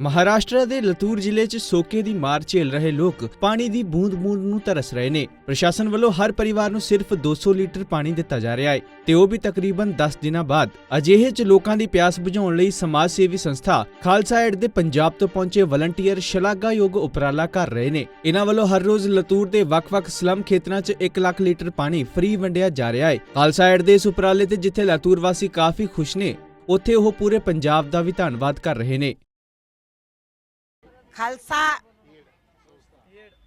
ਮਹਾਰਾਸ਼ਟਰ ਦੇ ਲਤੂਰ ਜ਼ਿਲ੍ਹੇ 'ਚ ਸੋਕੇ ਦੀ ਮਾਰ ਝੇਲ ਰਹੇ ਲੋਕ ਪਾਣੀ ਦੀ ਬੂੰਦ-ਬੂੰਦ ਨੂੰ ਤਰਸ ਰਹੇ ਨੇ। ਪ੍ਰਸ਼ਾਸਨ ਵੱਲੋਂ ਹਰ ਪਰਿਵਾਰ ਨੂੰ ਸਿਰਫ 200 ਲੀਟਰ ਪਾਣੀ ਦਿੱਤਾ ਜਾ ਰਿਹਾ ਹੈ ਤੇ ਉਹ ਵੀ ਤਕਰੀਬਨ 10 ਦਿਨਾਂ ਬਾਅਦ। ਅਜਿਹੇ 'ਚ ਲੋਕਾਂ ਦੀ ਪਿਆਸ ਬੁਝਾਉਣ ਲਈ ਸਮਾਜ ਸੇਵੀ ਸੰਸਥਾ ਖਾਲਸਾ ਏਡ ਦੇ ਪੰਜਾਬ ਤੋਂ ਪਹੁੰਚੇ ਵਲੰਟੀਅਰ ਸ਼ਲਾਘਾਯੋਗ ਉਪਰਾਲਾ ਕਰ ਰਹੇ ਨੇ। ਇਹਨਾਂ ਵੱਲੋਂ ਹਰ ਰੋਜ਼ ਲਤੂਰ ਦੇ ਵੱਖ-ਵੱਖ ਸਲਮ ਖੇਤਰਾਂ 'ਚ 1 ਲੱਖ ਲੀਟਰ ਪਾਣੀ ਫ੍ਰੀ ਵੰਡਿਆ ਜਾ ਰਿਹਾ ਹੈ। ਖਾਲਸਾ ਏਡ ਦੇ ਇਸ ਉਪਰਾਲੇ ਤੇ ਜਿੱਥੇ ਲਤੂਰ ਵਾਸੀ ਕਾਫੀ ਖੁਸ਼ ਨੇ, ਉੱਥੇ ਉਹ ਪੂਰੇ ਪੰਜਾਬ ਦਾ ਵੀ ਧੰਨਵਾਦ ਕਰ ਰਹੇ ਨੇ। खालसा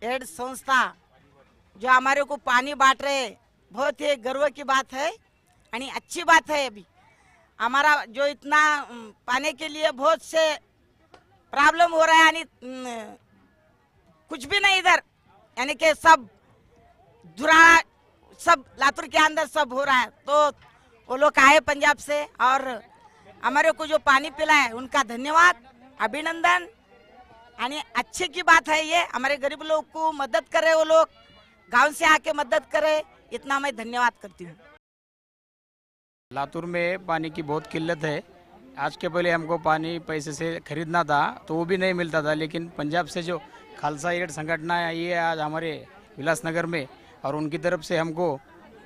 एड संस्था, जो हमारे को पानी बांट रहे बहुत ही गर्व की बात है आणि अच्छी बात है अभी। हमारा जो इतना पाने के लिए बहुत से प्रॉब्लम हो रहा है यानी कुछ भी नहीं इधर, यानी कि सब दुरा, सब लातूर के अंदर सब हो रहा है। तो वो लोग आए पंजाब से और हमारे को जो पानी पिलाए, उनका धन्यवाद, अभिनंदन। आणि अच्छे की बात है ये। हमारे गरीब लोग को मदद करे वो लोग। गाँव से आके मदद करे, इतना मैं धन्यवाद करती हूँ। लातूर में पानी की बहुत किल्लत है। आज के पहले हमको पानी पैसे से खरीदना था तो वो भी नहीं मिलता था, लेकिन पंजाब से जो खालसा एड संगठन आई है आज हमारे विलासनगर में, और उनकी तरफ़ से हमको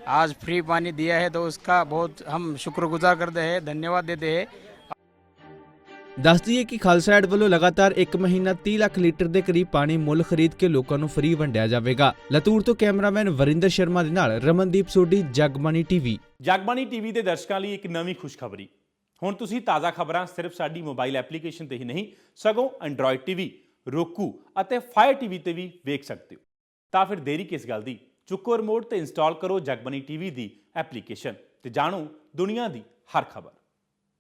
आज फ्री पानी दिया है तो उसका बहुत हम शुक्रगुजार करते हैं, धन्यवाद देते हैं। ਦੱਸ ਦਈਏ ਕਿ ਖਾਲਸਾ ਐਡ ਵੱਲੋਂ ਲਗਾਤਾਰ 1 ਮਹੀਨਾ 30 ਲੱਖ ਲੀਟਰ ਦੇ ਕਰੀਬ ਪਾਣੀ ਮੁੱਲ ਖਰੀਦ ਕੇ ਲੋਕਾਂ ਨੂੰ ਫ੍ਰੀ ਵੰਡਿਆ ਜਾਵੇਗਾ। ਲਤੂਰ ਤੋਂ ਕੈਮਰਾਮੈਨ ਵਰਿੰਦਰ ਸ਼ਰਮਾ ਦੇ ਨਾਲ ਰਮਨਦੀਪ ਸੋਢੀ, ਜਗਬਾਣੀ ਟੀਵੀ। ਜਗਬਾਣੀ ਟੀਵੀ ਦੇ ਦਰਸ਼ਕਾਂ ਲਈ ਇੱਕ ਨਵੀਂ ਖੁਸ਼ਖਬਰੀ। ਹੁਣ ਤੁਸੀਂ ਤਾਜ਼ਾ ਖਬਰਾਂ ਸਿਰਫ ਸਾਡੀ ਮੋਬਾਈਲ ਐਪਲੀਕੇਸ਼ਨ ਤੇ ਹੀ ਨਹੀਂ, ਸਗੋਂ ਐਂਡਰੋਇਡ ਟੀਵੀ ਰੋਕੂ ਅਤੇ ਫਾਇਰ ਟੀਵੀ ਤੇ ਵੀ ਵੇਖ ਸਕਦੇ ਹੋ। ਤਾਂ ਫਿਰ ਦੇਰੀ ਕਿਸ ਗੱਲ ਦੀ? ਚੁੱਕੋ ਰਿਮੋਟ ਤੇ ਇੰਸਟਾਲ ਕਰੋ ਜਗਬਾਣੀ ਟੀਵੀ ਦੀ ਐਪਲੀਕੇਸ਼ਨ ਤੇ ਜਾਣੋ ਦੁਨੀਆ ਦੀ ਹਰ ਖਬਰ।